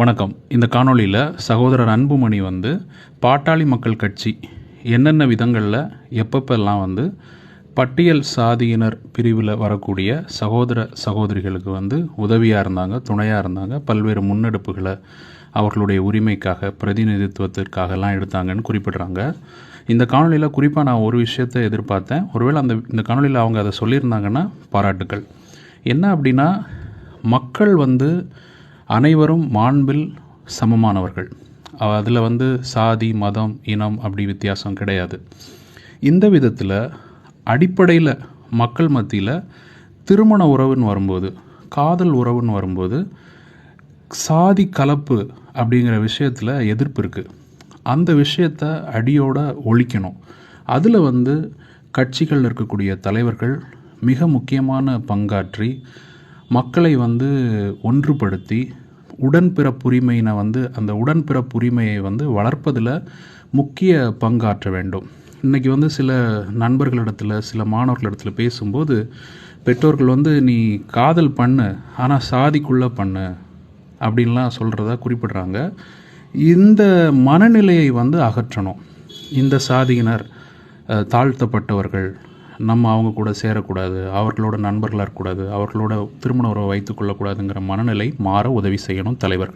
வணக்கம். இந்த காணொளியில் சகோதரர் அன்புமணி வந்து பாட்டாளி மக்கள் கட்சி என்னென்ன விதங்களில் எப்பப்பெல்லாம் வந்து பட்டியல் சாதியினர் பிரிவில் வரக்கூடிய சகோதர சகோதரிகளுக்கு வந்து உதவியாக இருந்தாங்க துணையாக இருந்தாங்க பல்வேறு முன்னெடுப்புகளை அவர்களுடைய உரிமைக்காக பிரதிநிதித்துவத்திற்காகலாம் எடுத்தாங்கன்னு குறிப்பிடுறாங்க. இந்த காணொலியில் குறிப்பாக நான் ஒரு விஷயத்தை எதிர்பார்த்தேன். ஒருவேளை அந்த இந்த காணொலியில் அவங்க அதை சொல்லியிருந்தாங்கன்னா பாராட்டுக்கள். என்ன அப்படின்னா மக்கள் வந்து அனைவரும் மாண்பில் சமமானவர்கள். அதில் வந்து சாதி மதம் இனம் அப்படி வித்தியாசம் கிடையாது. இந்த விதத்தில் அடிப்படையில் மக்கள் மத்தியில் திருமண உறவுன்னு வரும்போது காதல் உறவுன்னு வரும்போது சாதி கலப்பு அப்படிங்கிற விஷயத்தில் எதிர்ப்பு இருக்குது அந்த விஷயத்த அடியோட ஒழிக்கணும். அதில் வந்து கட்சிகளில் இருக்கக்கூடிய தலைவர்கள் மிக முக்கியமான பங்காற்றி மக்களை வந்து ஒன்றுபடுத்தி உடன்பிறப்புரிமையினை வந்து அந்த உடன்பிறப்புரிமையை வந்து வளர்ப்பதில் முக்கிய பங்காற்ற வேண்டும். இன்றைக்கி வந்து சில நண்பர்களிடத்தில் சில மாணவர்களிடத்தில் பேசும்போது பெற்றோர்கள் வந்து நீ காதல் பண்ணு ஆனால் சாதிக்குள்ளே பண்ணு அப்படின்லாம் சொல்கிறதா குறிப்பிடுறாங்க. இந்த மனநிலையை வந்து அகற்றணும். இந்த சாதியினர் தாழ்த்தப்பட்டவர்கள் நம்ம அவங்க கூட சேரக்கூடாது அவர்களோட நண்பர்களாக இருக்கக்கூடாது அவர்களோட திருமண உறவை வைத்துக் கொள்ளக்கூடாதுங்கிற மனநிலை மாற உதவி செய்யணும் தலைவர்.